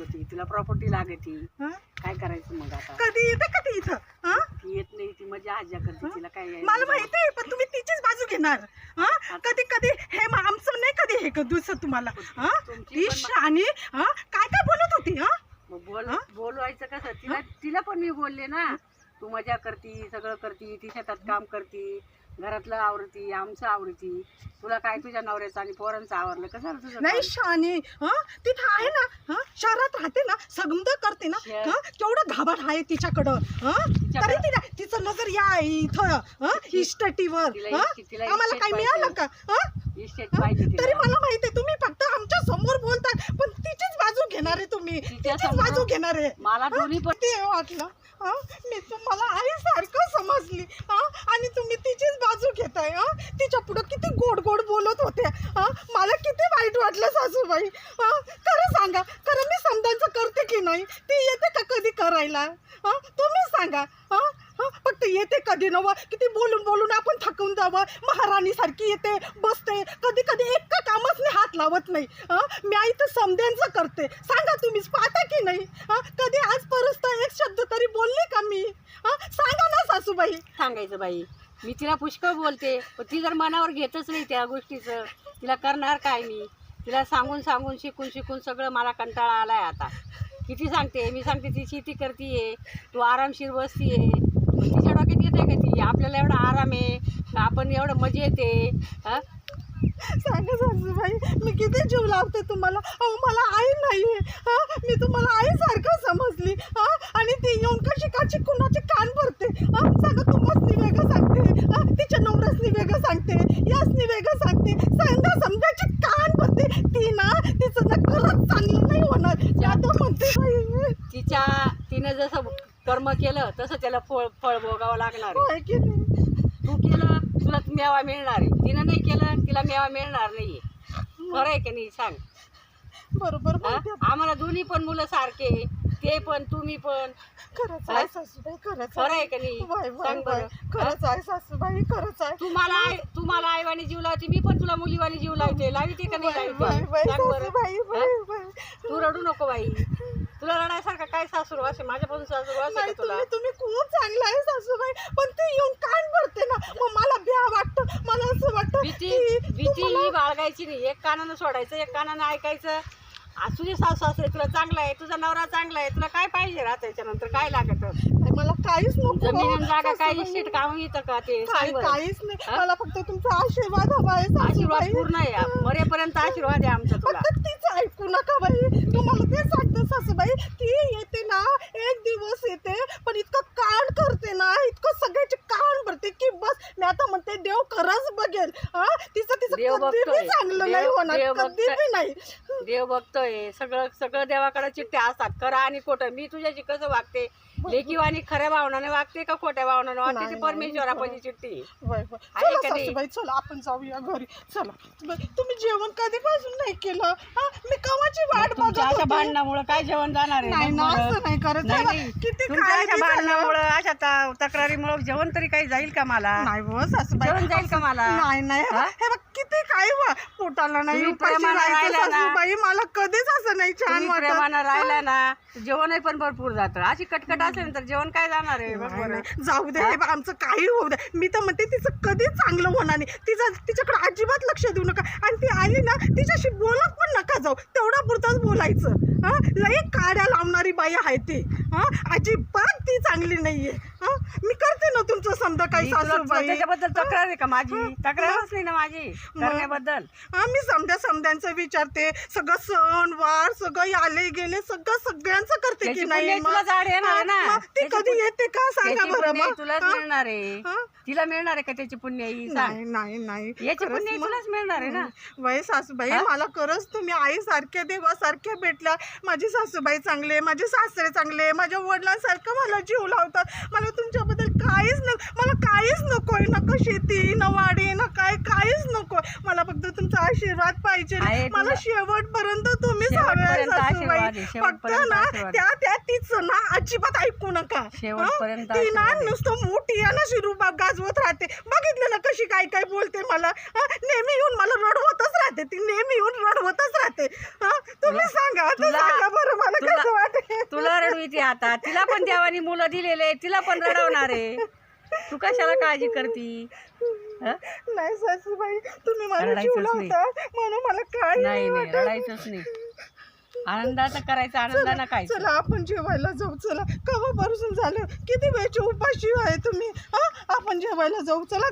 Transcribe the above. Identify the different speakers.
Speaker 1: पोटापोटी लागती
Speaker 2: हं?
Speaker 1: काय करायचं मग आता
Speaker 2: कधी येते का ती इथं हं?
Speaker 1: ती येत नाही ती मजा आज्या करते तिला काय यायचं
Speaker 2: मला
Speaker 1: नाही.
Speaker 2: माहिती आहे पण तुम्ही तिचीच बाजू घेणार हं? कधी कधी हे म- आमचं नाही कधी हे दुसरं तुम्हाला हं?
Speaker 1: तुमची
Speaker 2: ती
Speaker 1: पण मा-
Speaker 2: शानी हं? काय काय बोलत होती हं?
Speaker 1: मग बोल
Speaker 2: हं?
Speaker 1: बोलवायचं कसं तिला तिला पण मी बोलले ना तू मजा करती सगळं करती ती शेतात काम करती घरातलं आवरती आमचं आवरती तुला काय तुझ्या नवऱ्याचं आणि पोरांचं आवरलं कसं तुझं
Speaker 2: नाही? शानी हं? तिथं आहे ना हं? शहरात राहते ना समद करते ना हं? केवढं घाबड आहे तिच्याकडं हं? तरी तिला तिचं नजर या इथं हं? इस्टेटीवर
Speaker 1: तिला
Speaker 2: हं?
Speaker 1: इस्टेट- तिला
Speaker 2: आम्हाला
Speaker 1: इस्टेट
Speaker 2: काही मिळालं का हं?
Speaker 1: इस्टेट? पाहिजे
Speaker 2: तरी
Speaker 1: तिला.
Speaker 2: मला माहिती आहे तुम्ही फक्त आमच्यासमोर बोलतात पण तिचीच बाजू घेणार आहे तुम्ही
Speaker 1: तिच्या
Speaker 2: तिचीच
Speaker 1: समोर-
Speaker 2: बाजू घेणार आहे
Speaker 1: मला दोन्ही पण
Speaker 2: ते वाटलं हं? मी तुम्हाला आईसारखं समजली हं? आणि तुम्ही तिचीच बाजू घेताय हं? तिच्या पुढं किती गोड गोड बोलत होते हं? मला किती वाईट वाटलं सासूबाई हं? खरं सांगा खरं मी समजायचं करते की नाही ती येते का कधी करायला? हं? तुम्ही सांगा. हं? फक्त येते कधी नवं किती बोलून बोलून आपण थकून जावं. महाराणी सारखी येते बसते. कधी कधी एक कामच नाही हात लावत नाही. मी आई तर समध्यांचं करते. सांगा तुम्हीच पाहता की नाही? हं? कधी आजपर्यंत एक शब्द तरी बोलले का मी? सांगा ना सासूबाई.
Speaker 1: सांगायचं बाई मी तिला पुष्कळ बोलते पण ती जर मनावर घेतच नाही त्या गोष्टीचं तिला करणार काय मी? तिला सांगून सांगून शिकून शिकून सगळं मला कंटाळा आलाय आता. किती सांगते मी सांगते ती शेती करतीये तू आरामशीर बसतीये तिच्या डोक्यात येते का ती आपल्याला एवढा आराम आहे आपण एवढं मजा येते हं?
Speaker 2: सांगा सासूबाई मी किती जीव लावते तुम्हाला अहो मला आई नाही आहे मी तुम्हाला आईसारखं समजली हा आणि ती येऊन कशी काची कुणाचे कान भरते हं? सांगा तुम्हाच वेगळं सांगते हं? तिच्या नवऱ्यासनी वेगळं सांगते यासनी वेगळं सांगते सांगा समजायचे कान भरते ती ना तिचं ना खरंच चांगलं नाही
Speaker 1: तिच्या तिनं जसं कर्म केलं तसं त्याला फळ फळ भोगावं लागणार तू केलं तुला मेवा मिळणार आहे. तिनं नाही केलं तिला मेवा मिळणार नाहीये. खरं आहे की नाही सांग?
Speaker 2: बरोबर
Speaker 1: आम्हाला दोन्ही पण मुलं सारखे ते पण तुम्ही पण.
Speaker 2: खरंच? आहे सासूबाई खरंच
Speaker 1: खरं आहे का नाही? सांग
Speaker 2: खरंच आहे सासूबाई खरंच आहे.
Speaker 1: तू मला आई- तू मला आईवानी जीव लावते मी पण तुला मुलीवानी जीव लावते. लावते का नाही लावते? सांग बरं.
Speaker 2: सासूबाई
Speaker 1: हा? तू रडू नको बाई. तुला रडायसारखं काय सासूर वासे माझ्यापासून सासूर वासे
Speaker 2: नाही
Speaker 1: का तुला?
Speaker 2: तुम्ही तुम्ही खूप चांगला आहे सासूबाई. पण ते येऊन कान भरते ना. मग मला भ्या वाटतं. मला असं वाटतं
Speaker 1: भीती
Speaker 2: की
Speaker 1: भीती
Speaker 2: तुम्हाला-
Speaker 1: ही बाळगायची नाही. एक कानानं सोडायचं एक कानानं ऐकायचं. आज तुझे सासू सासरे तुला चांगला आहे तुझा नवरा चांगला आहे तुला काय पाहिजे राहत याच्यानंतर? काय लागत?
Speaker 2: नाही, मला काहीच नको
Speaker 1: जमीन जागा काय
Speaker 2: सासूबाई.
Speaker 1: इस्टेट काम येतं का ते?
Speaker 2: काय
Speaker 1: सांग बरं.
Speaker 2: काहीच नाही? मला फक्त तुमचा आशीर्वाद हवा आहे
Speaker 1: आशीर्वाद
Speaker 2: सासूबाई
Speaker 1: पूर्ण आहे. मरेपर्यंत आशीर्वाद आहे आमचा तुला.
Speaker 2: फक्त तीच ऐकू नका बाई. तुम्हाला ते सांगते सासूबाई ती येते ना एक दिवस येते पण इतकं कान करते ना इतकं सगळ्याचे कान भरते की बस मी आता म्हणते देव खरंच बघेल. हा? तिचं तिचं
Speaker 1: देव
Speaker 2: कधी
Speaker 1: बघतोय.
Speaker 2: चांगलं नाही
Speaker 1: देव-
Speaker 2: होणार
Speaker 1: देव
Speaker 2: कधी
Speaker 1: बघतोय.
Speaker 2: बी नाही.
Speaker 1: देव बघतोय. सगळं सगळं देवाकडे चिठ्ठ्या असतात. खरं आणि खोटं. मी तुझ्याशी कसं वागते? लेकीवानी खऱ्या भावनाने वागते का खोट्या भावनाने वागते? ती
Speaker 2: नाही,
Speaker 1: परमेश्वरापाची चिठ्ठी. आहे
Speaker 2: चला
Speaker 1: का नाही?
Speaker 2: सासूबाई चला आपण जाऊया घरी. चला. तुम्ही जेवण कधीपासून नाही केलं? हा? मी कवाची वाट बघत
Speaker 1: तुमच्या अशा
Speaker 2: होते.
Speaker 1: भांडणामुळे काय जेवण जाणार आहे?
Speaker 2: नाही ना
Speaker 1: बघ बरं.
Speaker 2: असं नाही करत.
Speaker 1: नाही
Speaker 2: चला,
Speaker 1: नाही.
Speaker 2: किती
Speaker 1: तुमच्या अशा
Speaker 2: काळजी झालं.
Speaker 1: भांडणामुळं अशा त- तक्रारीमुळं जेवण तरी काही जाईल का मला?
Speaker 2: नाही हो सासूबाई.
Speaker 1: जेवण जाईल का मला?
Speaker 2: नाही नाही. हे? बघ- हे बघ किती काय व पोटाला नाही
Speaker 1: तुम्ही
Speaker 2: उपाशी
Speaker 1: प्रेमानं
Speaker 2: राहायचं
Speaker 1: राहिला ना.
Speaker 2: सासूबाई मला कधीच असं नाही छान
Speaker 1: तुम्ही
Speaker 2: वाटत.
Speaker 1: प्रेमानं राहिला ना जेवणही पण भरपूर जातं. अशी कटकट असेल तर जेवण काय जाणार आहे? बघ
Speaker 2: नाही,
Speaker 1: बरं.
Speaker 2: नाही. जाऊ दे हे बघ, आमचं काही होऊ दे. मी तर म्हणते तिचं कधीच चांगलं होणार नाही. तिचं तिच्याकडे अजिबात लक्ष देऊ नका. आणि ती आली ना तिच्याशी बोलत पण नका जाऊ. तेवढा पुरताच बोलायचं. हा? लई काड्या लावणारी बाई आहे ती. हा? अजिबात ती चांगली नाहीये. मी करते ना तुमचं समजा काही
Speaker 1: तुला- तुला
Speaker 2: सासूबाई.
Speaker 1: त्याच्याबद्दल तक्रार आहे का माझी? तक्रारच नाही ना माझी करण्याबद्दल.
Speaker 2: हा मी समद्या समद्यांचं विचारते. सगळं सण वार सगळं आले गेले सगळं सगळ्यांचं करते की नाही?
Speaker 1: तुला जाड येणार ना.
Speaker 2: ती कधी येते का? सांगा बरं मग. हा?
Speaker 1: मिळणार आहे? तिला मिळणार आहे का त्याची पुण्य?
Speaker 2: नाही नाही नाही.
Speaker 1: याची पुण्य तुलाच मिळणार आहे ना.
Speaker 2: वय सासूबाई? मला खरंच तुम्ही आई सारख्या देवासारख्या भेटल्या. माझी सासूबाई चांगले माझे सासरे चांगले माझ्या वडिलांसारखं मला जीव लावतात. मला तुमच्याबद्दल काहीच न मला काहीच नकोय ना शेती ना वाडी ना काय काहीच नकोय मला फक्त तुमचा आशीर्वाद पाहिजे.
Speaker 1: आहे
Speaker 2: मला शेवटपर्यंत
Speaker 1: शेवटपर्यंत
Speaker 2: सासूबाई
Speaker 1: आहे,
Speaker 2: फक्त ना. त्या त्या तिचं ना अजिबात ऐकू नका? ती ना
Speaker 1: आहे.
Speaker 2: नुसतं मोठी आहे ना शिरूबाग गाजवत राहते. बघितलं ना कशी काय काय बोलते मला? नेहमी येऊन मला रडवतच राहते. ती नेहमी येऊन रडवतच राहते? तुम्ही सांगा सांगा बरं मला कसं वाटेल?
Speaker 1: तुला रडवीची आता. तिला पण देवानी मुलं दिलेले तिला पण रडवणार आहे. तू कशाला काळजी करती? हं?
Speaker 2: नाही सासूबाई तुम्ही मला
Speaker 1: रडायचंच
Speaker 2: जीव
Speaker 1: नाही.
Speaker 2: लावता. म्हणून मला काय
Speaker 1: नाही नाही रडायचंच नाही. आनंदाचं करायचं आनंदानं काय
Speaker 2: चला आपण जेवायला जाऊ. चला कवापासून झालं? किती वेळची उपाशी आहे तुम्ही? हा? आपण जेवायला जाऊ. चला